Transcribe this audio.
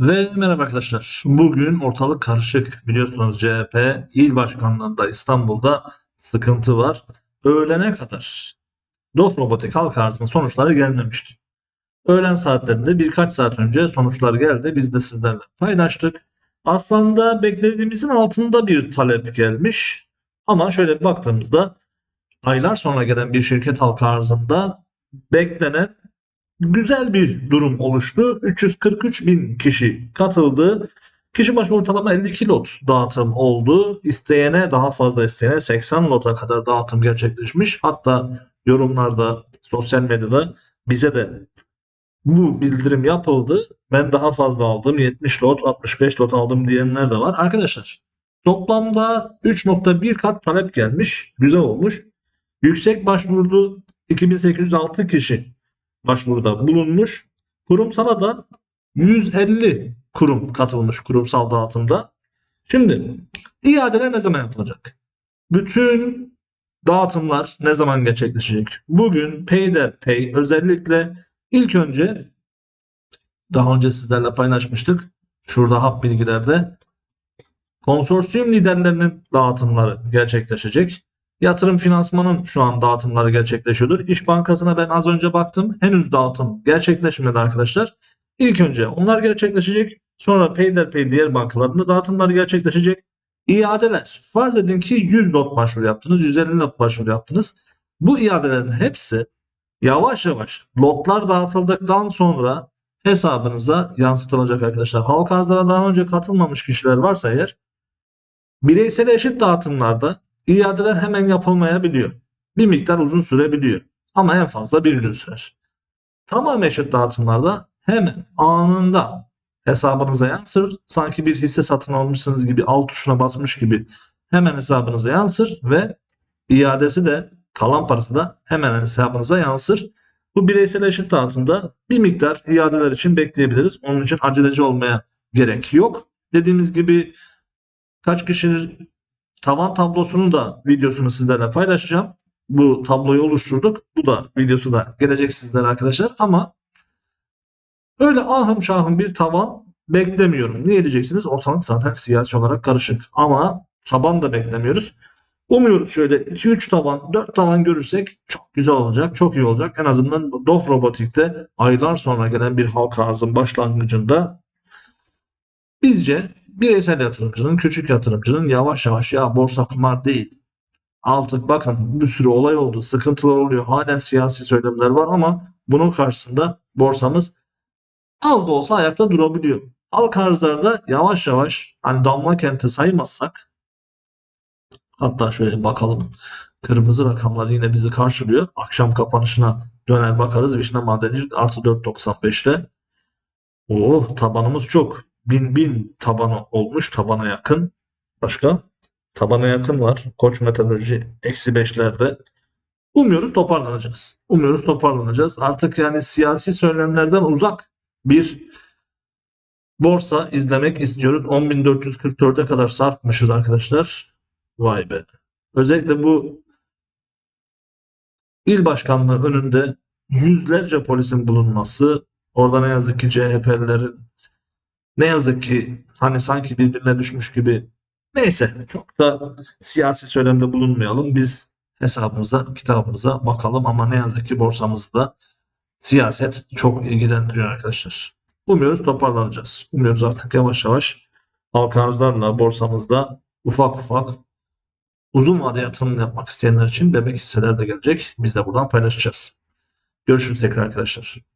Ve merhaba arkadaşlar. Bugün ortalık karışık. Biliyorsunuz CHP il başkanlığında İstanbul'da sıkıntı var. Öğlene kadar DOF robotik halk arzının sonuçları gelmemişti. Öğlen saatlerinde birkaç saat önce sonuçlar geldi. Biz de sizlerle paylaştık. Aslında beklediğimizin altında bir talep gelmiş. Ama şöyle baktığımızda aylar sonra gelen bir şirket halka arzında beklenen güzel bir durum oluştu. 343 bin kişi katıldı. Kişi başı ortalama 52 lot dağıtım oldu. İsteyene daha fazla isteyene 80 lota kadar dağıtım gerçekleşmiş. Hatta yorumlarda, sosyal medyada bize de bu bildirim yapıldı. Ben daha fazla aldım. 70 lot, 65 lot aldım diyenler de var. Arkadaşlar toplamda 3.1 kat talep gelmiş. Güzel olmuş. Yüksek başvurdu 2806 kişi başvuruda bulunmuş. Kurumsala da 150 kurum katılmış kurumsal dağıtımda. Şimdi iadeler ne zaman yapılacak? Bütün dağıtımlar ne zaman gerçekleşecek? Bugün Payderpay özellikle ilk önce daha önce sizlerle paylaşmıştık. Şurada hap bilgilerde konsorsiyum liderlerinin dağıtımları gerçekleşecek. Yatırım finansmanın şu an dağıtımları gerçekleşiyordur. İş Bankası'na ben az önce baktım. Henüz dağıtım gerçekleşmedi arkadaşlar. İlk önce onlar gerçekleşecek. Sonra Payderpay diğer bankalarında dağıtımları gerçekleşecek. İadeler. Farz edin ki 100 lot başvuru yaptınız. 150 lot başvuru yaptınız. Bu iadelerin hepsi yavaş yavaş lotlar dağıtıldıktan sonra hesabınıza yansıtılacak arkadaşlar. Halk arzlara daha önce katılmamış kişiler varsa eğer bireysel eşit dağıtımlarda iadeler hemen yapılmayabiliyor. Bir miktar uzun sürebiliyor. Ama en fazla bir gün sürer. Tamam eşit dağıtımlarda hemen anında hesabınıza yansır. Sanki bir hisse satın almışsınız gibi alt tuşuna basmış gibi hemen hesabınıza yansır ve iadesi de kalan parası da hemen hesabınıza yansır. Bu bireysel eşit dağıtımda bir miktar iadeler için bekleyebiliriz. Onun için aceleci olmaya gerek yok. Dediğimiz gibi kaç kişinin tavan tablosunun da videosunu sizlerle paylaşacağım. Bu tabloyu oluşturduk. Bu da videosu da gelecek sizlere arkadaşlar. Ama öyle ahım şahım bir tavan beklemiyorum. Niye diyeceksiniz? Ortalık zaten siyasi olarak karışık. Ama taban da beklemiyoruz. Umuyoruz şöyle 2-3 tavan, 4 tavan görürsek çok güzel olacak, çok iyi olacak. En azından Dof Robotik'te aylar sonra gelen bir halka arzın başlangıcında bizce bireysel yatırımcının, küçük yatırımcının yavaş yavaş ya borsa kumar değil. Artık bakın bir sürü olay oldu, sıkıntılar oluyor. Halen siyasi söylemler var ama bunun karşısında borsamız az da olsa ayakta durabiliyor. Halk arzlarda yavaş yavaş hani damla kenti saymazsak hatta şöyle bakalım. Kırmızı rakamlar yine bizi karşılıyor. Akşam kapanışına döner bakarız. Vişne Madencilik artı 4.95'te. Oh tabanımız çok. Bin bin tabanı olmuş. Tabana yakın. Başka? Tabana yakın var. Koç Metalurji eksi 5'lerde. Umuyoruz toparlanacağız. Umuyoruz toparlanacağız. Artık yani siyasi söylemlerden uzak bir borsa izlemek istiyoruz. 10.444'e kadar sarkmışız arkadaşlar. Vay be. Özellikle bu il başkanlığı önünde yüzlerce polisin bulunması, orada ne yazık ki CHP'lilerin ne yazık ki hani sanki birbirine düşmüş gibi neyse çok da siyasi söylemde bulunmayalım. Biz hesabımıza, kitabımıza bakalım ama ne yazık ki borsamızda siyaset çok ilgilendiriyor arkadaşlar. Umuyoruz toparlanacağız. Umuyoruz artık yavaş yavaş halka arzlarla borsamızda ufak ufak uzun vade yatırım yapmak isteyenler için bebek hisseler de gelecek. Biz de buradan paylaşacağız. Görüşürüz tekrar arkadaşlar.